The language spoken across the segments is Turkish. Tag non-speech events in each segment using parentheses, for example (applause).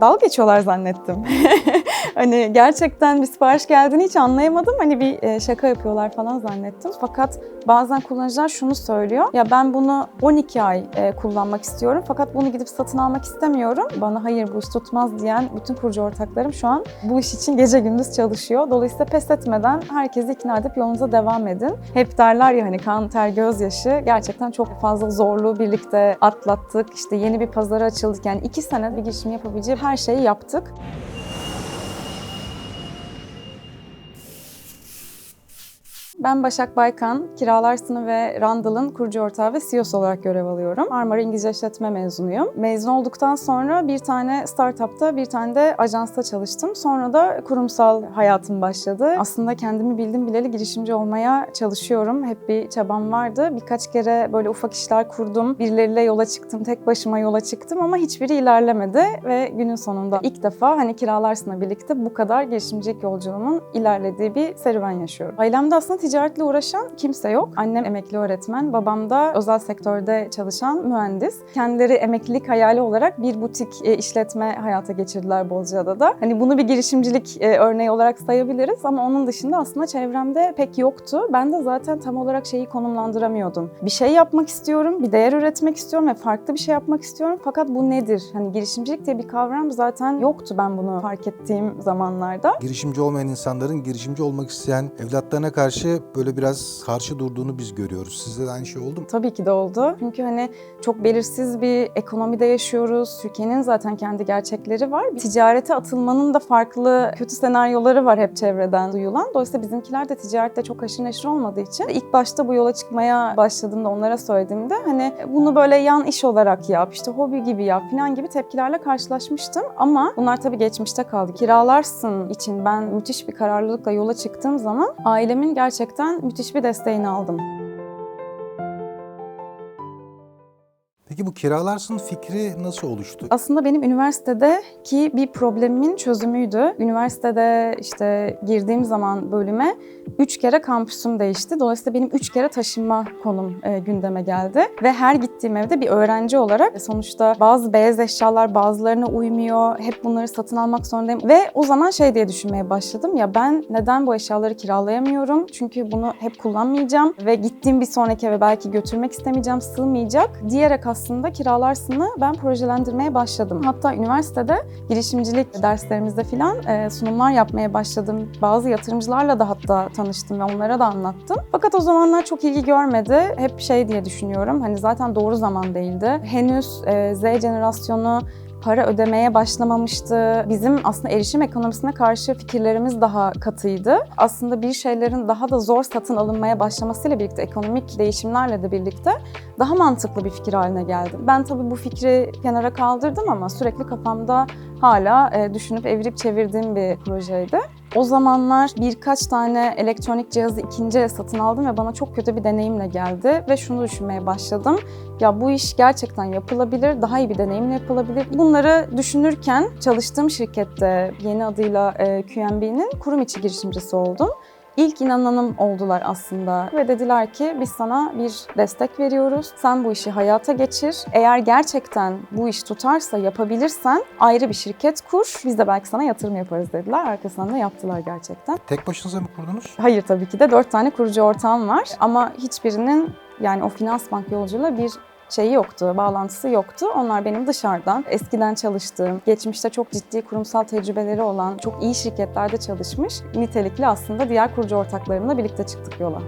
Dalga geçiyorlar zannettim. (laughs) hani gerçekten bir sipariş geldiğini hiç anlayamadım. Hani bir e, şaka yapıyorlar falan zannettim. Fakat bazen kullanıcılar şunu söylüyor. Ya ben bunu 12 ay e, kullanmak istiyorum. Fakat bunu gidip satın almak istemiyorum. Bana hayır bu iş tutmaz diyen bütün kurucu ortaklarım şu an bu iş için gece gündüz çalışıyor. Dolayısıyla pes etmeden herkesi ikna edip yolunuza devam edin. Hep derler ya hani kan, ter, gözyaşı. Gerçekten çok fazla zorluğu birlikte atlattık. İşte yeni bir pazara açıldık. Yani iki sene bir girişim yapabileceği her şeyi yaptık. Ben Başak Baykan, Kiralarsını ve Randall'ın kurucu ortağı ve CEO'su olarak görev alıyorum. Marmara İngilizce İşletme mezunuyum. Mezun olduktan sonra bir tane startupta, bir tane de ajansta çalıştım. Sonra da kurumsal hayatım başladı. Aslında kendimi bildim bileli girişimci olmaya çalışıyorum. Hep bir çabam vardı. Birkaç kere böyle ufak işler kurdum. Birileriyle yola çıktım, tek başıma yola çıktım ama hiçbiri ilerlemedi ve günün sonunda ilk defa hani Kiralarsın'la birlikte bu kadar girişimcilik yolculuğumun ilerlediği bir serüven yaşıyorum. Ailemde aslında ticaretle uğraşan kimse yok. Annem emekli öğretmen, babam da özel sektörde çalışan mühendis. Kendileri emeklilik hayali olarak bir butik e, işletme hayata geçirdiler Bozcaada'da. Hani bunu bir girişimcilik e, örneği olarak sayabiliriz ama onun dışında aslında çevremde pek yoktu. Ben de zaten tam olarak şeyi konumlandıramıyordum. Bir şey yapmak istiyorum, bir değer üretmek istiyorum ve farklı bir şey yapmak istiyorum. Fakat bu nedir? Hani girişimcilik diye bir kavram zaten yoktu ben bunu fark ettiğim zamanlarda. Girişimci olmayan insanların girişimci olmak isteyen evlatlarına karşı böyle biraz karşı durduğunu biz görüyoruz. Sizde de aynı şey oldu mu? Tabii ki de oldu. Çünkü hani çok belirsiz bir ekonomide yaşıyoruz. Türkiye'nin zaten kendi gerçekleri var. Ticarete atılmanın da farklı kötü senaryoları var hep çevreden duyulan. Dolayısıyla bizimkiler de ticarette çok haşır neşir olmadığı için ilk başta bu yola çıkmaya başladığımda onlara söylediğimde hani bunu böyle yan iş olarak yap, işte hobi gibi yap falan gibi tepkilerle karşılaşmıştım. Ama bunlar tabii geçmişte kaldı. Kiralarsın için ben müthiş bir kararlılıkla yola çıktığım zaman ailemin gerçekten müthiş bir desteğini aldım. Peki bu kiralarsın fikri nasıl oluştu? Aslında benim üniversitedeki bir problemimin çözümüydü. Üniversitede işte girdiğim zaman bölüme üç kere kampüsüm değişti. Dolayısıyla benim üç kere taşınma konum e, gündeme geldi. Ve her gittiğim evde bir öğrenci olarak sonuçta bazı beyaz eşyalar bazılarına uymuyor. Hep bunları satın almak zorundayım. Ve o zaman şey diye düşünmeye başladım. Ya ben neden bu eşyaları kiralayamıyorum? Çünkü bunu hep kullanmayacağım. Ve gittiğim bir sonraki eve belki götürmek istemeyeceğim, sığmayacak. Diyerek aslında kiralarsını ben projelendirmeye başladım. Hatta üniversitede girişimcilik derslerimizde filan e, sunumlar yapmaya başladım. Bazı yatırımcılarla da hatta tanıştım ve onlara da anlattım. Fakat o zamanlar çok ilgi görmedi. Hep şey diye düşünüyorum. Hani zaten doğru zaman değildi. Henüz e, Z jenerasyonu para ödemeye başlamamıştı. Bizim aslında erişim ekonomisine karşı fikirlerimiz daha katıydı. Aslında bir şeylerin daha da zor satın alınmaya başlamasıyla birlikte, ekonomik değişimlerle de birlikte daha mantıklı bir fikir haline geldi. Ben tabii bu fikri kenara kaldırdım ama sürekli kafamda hala e, düşünüp evirip çevirdiğim bir projeydi. O zamanlar birkaç tane elektronik cihazı ikinci el satın aldım ve bana çok kötü bir deneyimle geldi ve şunu düşünmeye başladım. Ya bu iş gerçekten yapılabilir, daha iyi bir deneyimle yapılabilir. Bunları düşünürken çalıştığım şirkette yeni adıyla e, QNB'nin kurum içi girişimcisi oldum. İlk inananım oldular aslında ve dediler ki biz sana bir destek veriyoruz. Sen bu işi hayata geçir. Eğer gerçekten bu iş tutarsa, yapabilirsen ayrı bir şirket kur. Biz de belki sana yatırım yaparız dediler. Arkasından da yaptılar gerçekten. Tek başınıza mı kurdunuz? Hayır tabii ki de dört tane kurucu ortağım var ama hiçbirinin yani o finans bank yolculuğuyla bir şeyi yoktu, bağlantısı yoktu. Onlar benim dışarıdan, eskiden çalıştığım, geçmişte çok ciddi kurumsal tecrübeleri olan, çok iyi şirketlerde çalışmış, nitelikli aslında diğer kurucu ortaklarımla birlikte çıktık yola.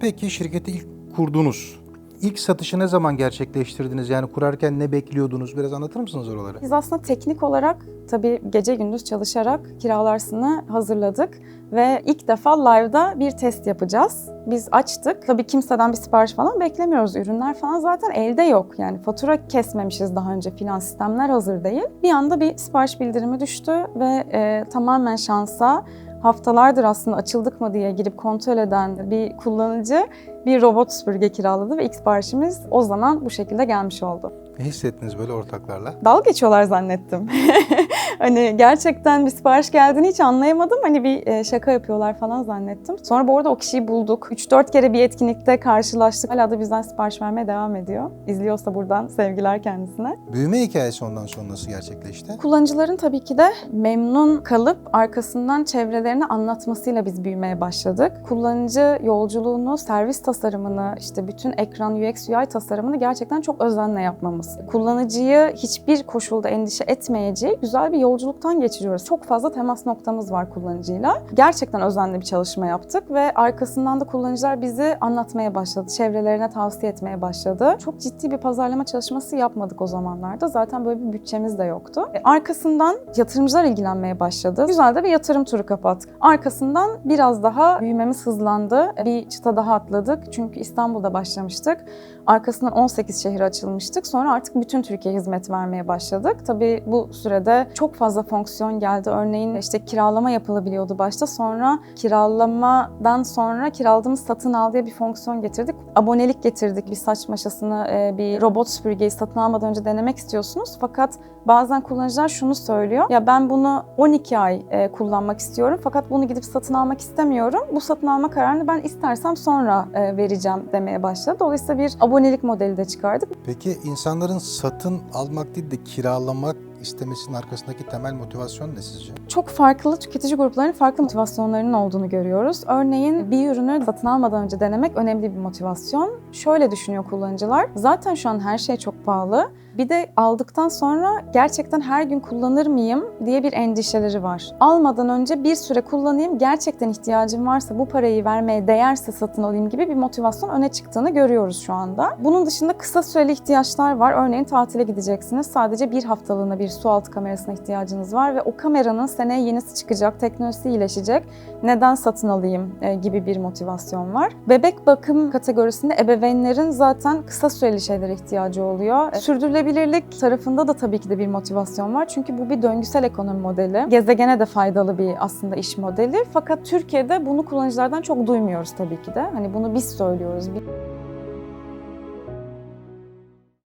Peki şirketi ilk kurdunuz. İlk satışı ne zaman gerçekleştirdiniz? Yani kurarken ne bekliyordunuz? Biraz anlatır mısınız oraları? Biz aslında teknik olarak tabii gece gündüz çalışarak kiralarsını hazırladık ve ilk defa live'da bir test yapacağız. Biz açtık. Tabii kimseden bir sipariş falan beklemiyoruz. Ürünler falan zaten elde yok. Yani fatura kesmemişiz daha önce. Finans sistemler hazır değil. Bir anda bir sipariş bildirimi düştü ve e, tamamen şansa haftalardır aslında açıldık mı diye girip kontrol eden bir kullanıcı bir robot süpürge kiraladı ve ilk siparişimiz o zaman bu şekilde gelmiş oldu. Ne hissettiniz böyle ortaklarla? Dalga geçiyorlar zannettim. (laughs) hani gerçekten bir sipariş geldiğini hiç anlayamadım. Hani bir e, şaka yapıyorlar falan zannettim. Sonra bu arada o kişiyi bulduk. 3-4 kere bir etkinlikte karşılaştık. Hala da bizden sipariş vermeye devam ediyor. İzliyorsa buradan sevgiler kendisine. Büyüme hikayesi ondan sonra nasıl gerçekleşti? Kullanıcıların tabii ki de memnun kalıp arkasından çevrelerini anlatmasıyla biz büyümeye başladık. Kullanıcı yolculuğunu, servis tasarımını, işte bütün ekran UX UI tasarımını gerçekten çok özenle yapmamız. Kullanıcıyı hiçbir koşulda endişe etmeyeceği güzel bir yolculuktan geçiriyoruz. Çok fazla temas noktamız var kullanıcıyla. Gerçekten özenli bir çalışma yaptık ve arkasından da kullanıcılar bizi anlatmaya başladı. Çevrelerine tavsiye etmeye başladı. Çok ciddi bir pazarlama çalışması yapmadık o zamanlarda. Zaten böyle bir bütçemiz de yoktu. E, Arkasından yatırımcılar ilgilenmeye başladı. Güzel de bir yatırım turu kapattık. Arkasından biraz daha büyümemiz hızlandı. Bir çıta daha atladık. Çünkü İstanbul'da başlamıştık. Arkasından 18 şehir açılmıştık. Sonra artık bütün Türkiye hizmet vermeye başladık. Tabii bu sürede çok fazla fonksiyon geldi. Örneğin işte kiralama yapılabiliyordu başta. Sonra kiralamadan sonra kiraladığımız satın al diye bir fonksiyon getirdik. Abonelik getirdik. Bir saç maşasını, e, bir robot süpürgeyi satın almadan önce denemek istiyorsunuz. Fakat bazen kullanıcılar şunu söylüyor. Ya ben bunu 12 ay e, kullanmak istiyorum fakat bunu gidip satın almak istemiyorum. Bu satın alma kararını ben istersem sonra e, vereceğim demeye başladı. Dolayısıyla bir abonelik modeli de çıkardık. Peki insanların satın almak değil de kiralamak istemesinin arkasındaki temel motivasyon ne sizce? Çok farklı tüketici gruplarının farklı motivasyonlarının olduğunu görüyoruz. Örneğin bir ürünü satın almadan önce denemek önemli bir motivasyon. Şöyle düşünüyor kullanıcılar. Zaten şu an her şey çok pahalı. Bir de aldıktan sonra gerçekten her gün kullanır mıyım diye bir endişeleri var. Almadan önce bir süre kullanayım, gerçekten ihtiyacım varsa bu parayı vermeye değerse satın alayım gibi bir motivasyon öne çıktığını görüyoruz şu anda. Bunun dışında kısa süreli ihtiyaçlar var. Örneğin tatile gideceksiniz. Sadece bir haftalığına bir su altı kamerasına ihtiyacınız var ve o kameranın seneye yenisi çıkacak, teknolojisi iyileşecek. Neden satın alayım e, gibi bir motivasyon var. Bebek bakım kategorisinde ebeveynlerin zaten kısa süreli şeylere ihtiyacı oluyor. E, Sürdürülebilirlik tarafında da tabii ki de bir motivasyon var. Çünkü bu bir döngüsel ekonomi modeli. Gezegene de faydalı bir aslında iş modeli. Fakat Türkiye'de bunu kullanıcılardan çok duymuyoruz tabii ki de. Hani bunu biz söylüyoruz. Biz-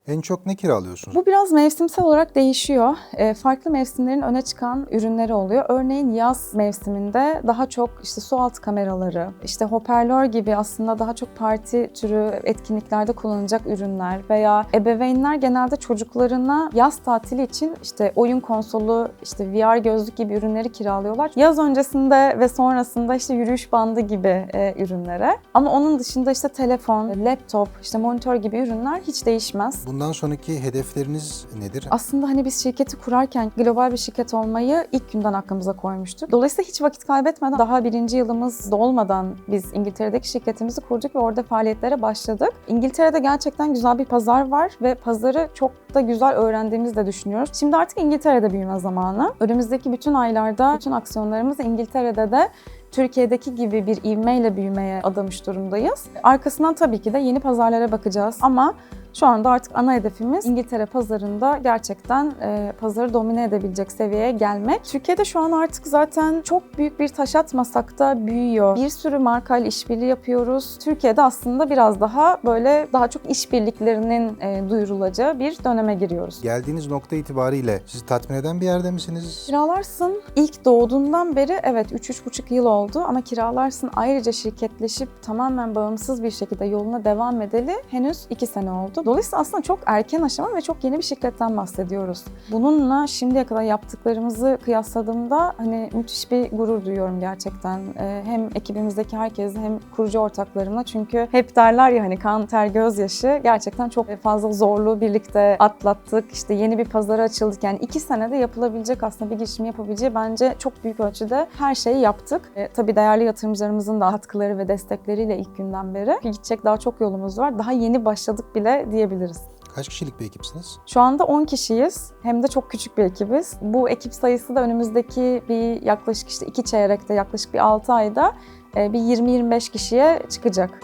En çok ne kiralıyorsunuz? Bu biraz mevsimsel olarak değişiyor. E, farklı mevsimlerin öne çıkan ürünleri oluyor. Örneğin yaz mevsiminde daha çok işte su altı kameraları, işte hoparlör gibi aslında daha çok parti türü etkinliklerde kullanılacak ürünler veya ebeveynler genelde çocuklarına yaz tatili için işte oyun konsolu, işte VR gözlük gibi ürünleri kiralıyorlar. Yaz öncesinde ve sonrasında işte yürüyüş bandı gibi e, ürünlere. Ama onun dışında işte telefon, laptop, işte monitör gibi ürünler hiç değişmez. Bundan sonraki hedefleriniz nedir? Aslında hani biz şirketi kurarken global bir şirket olmayı ilk günden aklımıza koymuştuk. Dolayısıyla hiç vakit kaybetmeden daha birinci yılımız dolmadan biz İngiltere'deki şirketimizi kurduk ve orada faaliyetlere başladık. İngiltere'de gerçekten güzel bir pazar var ve pazarı çok da güzel öğrendiğimizi de düşünüyoruz. Şimdi artık İngiltere'de büyüme zamanı. Önümüzdeki bütün aylarda bütün aksiyonlarımız İngiltere'de de Türkiye'deki gibi bir ivmeyle büyümeye adamış durumdayız. Arkasından tabii ki de yeni pazarlara bakacağız ama şu anda artık ana hedefimiz İngiltere pazarında gerçekten e, pazarı domine edebilecek seviyeye gelmek. Türkiye'de şu an artık zaten çok büyük bir taş atmasak da büyüyor. Bir sürü markayla işbirliği yapıyoruz. Türkiye'de aslında biraz daha böyle daha çok işbirliklerinin e, duyurulacağı bir döneme giriyoruz. Geldiğiniz nokta itibariyle sizi tatmin eden bir yerde misiniz? Kiralarsın ilk doğduğundan beri evet 3-3,5 yıl oldu ama kiralarsın ayrıca şirketleşip tamamen bağımsız bir şekilde yoluna devam edeli henüz 2 sene oldu. Dolayısıyla aslında çok erken aşama ve çok yeni bir şirketten bahsediyoruz. Bununla şimdiye kadar yaptıklarımızı kıyasladığımda hani müthiş bir gurur duyuyorum gerçekten. Ee, hem ekibimizdeki herkesle hem kurucu ortaklarımla çünkü hep derler ya hani kan, ter, gözyaşı gerçekten çok fazla zorluğu birlikte atlattık. İşte yeni bir pazara açıldık. Yani iki senede yapılabilecek aslında bir girişim yapabileceği bence çok büyük ölçüde her şeyi yaptık. E, tabii değerli yatırımcılarımızın da katkıları ve destekleriyle ilk günden beri gidecek daha çok yolumuz var. Daha yeni başladık bile diyebiliriz. Kaç kişilik bir ekipsiniz? Şu anda 10 kişiyiz. Hem de çok küçük bir ekibiz. Bu ekip sayısı da önümüzdeki bir yaklaşık işte iki çeyrekte, yaklaşık bir 6 ayda e, bir 20-25 kişiye çıkacak.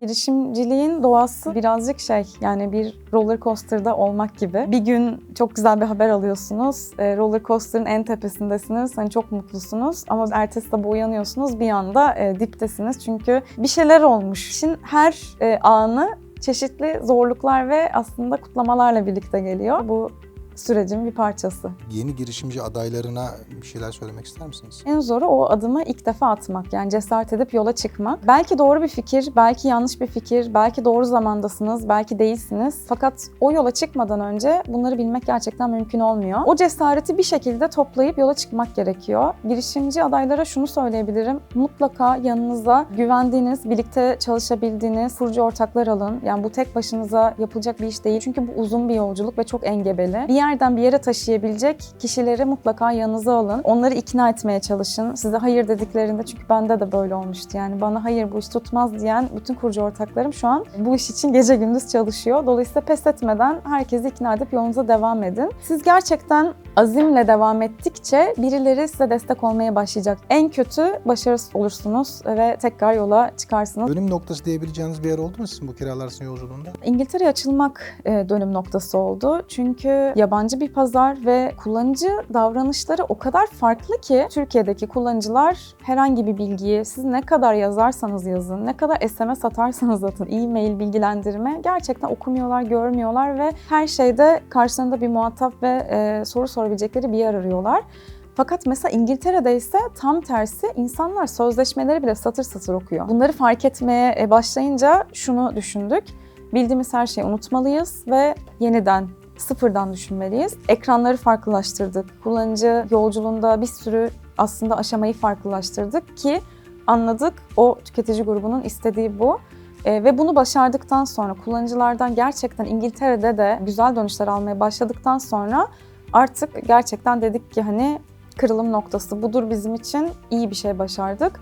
Girişimciliğin doğası birazcık şey yani bir roller coaster'da olmak gibi. Bir gün çok güzel bir haber alıyorsunuz. E, roller coaster'ın en tepesindesiniz. Hani çok mutlusunuz ama ertesi sabah uyanıyorsunuz bir anda e, diptesiniz. Çünkü bir şeyler olmuş. İşin her e, anı çeşitli zorluklar ve aslında kutlamalarla birlikte geliyor. Bu sürecin bir parçası. Yeni girişimci adaylarına bir şeyler söylemek ister misiniz? En zoru o adımı ilk defa atmak. Yani cesaret edip yola çıkmak. Belki doğru bir fikir, belki yanlış bir fikir, belki doğru zamandasınız, belki değilsiniz. Fakat o yola çıkmadan önce bunları bilmek gerçekten mümkün olmuyor. O cesareti bir şekilde toplayıp yola çıkmak gerekiyor. Girişimci adaylara şunu söyleyebilirim. Mutlaka yanınıza güvendiğiniz, birlikte çalışabildiğiniz kurucu ortaklar alın. Yani bu tek başınıza yapılacak bir iş değil. Çünkü bu uzun bir yolculuk ve çok engebeli. Bir yerden bir yere taşıyabilecek kişileri mutlaka yanınıza alın. Onları ikna etmeye çalışın. Size hayır dediklerinde çünkü bende de böyle olmuştu. Yani bana hayır bu iş tutmaz diyen bütün kurucu ortaklarım şu an bu iş için gece gündüz çalışıyor. Dolayısıyla pes etmeden herkesi ikna edip yolunuza devam edin. Siz gerçekten azimle devam ettikçe birileri size destek olmaya başlayacak. En kötü başarısız olursunuz ve tekrar yola çıkarsınız. Dönüm noktası diyebileceğiniz bir yer oldu mu sizin bu kiralarsın yolculuğunda? İngiltere'ye açılmak e, dönüm noktası oldu. Çünkü yabancı bir pazar ve kullanıcı davranışları o kadar farklı ki Türkiye'deki kullanıcılar herhangi bir bilgiyi siz ne kadar yazarsanız yazın, ne kadar SMS atarsanız atın, e-mail bilgilendirme gerçekten okumuyorlar, görmüyorlar ve her şeyde karşılarında bir muhatap ve e, soru sorabilecekleri bir yer arıyorlar. Fakat mesela İngiltere'de ise tam tersi insanlar sözleşmeleri bile satır satır okuyor. Bunları fark etmeye e, başlayınca şunu düşündük. Bildiğimiz her şeyi unutmalıyız ve yeniden sıfırdan düşünmeliyiz. Ekranları farklılaştırdık. Kullanıcı yolculuğunda bir sürü aslında aşamayı farklılaştırdık ki anladık o tüketici grubunun istediği bu. E, ve bunu başardıktan sonra kullanıcılardan gerçekten İngiltere'de de güzel dönüşler almaya başladıktan sonra artık gerçekten dedik ki hani kırılım noktası budur bizim için iyi bir şey başardık.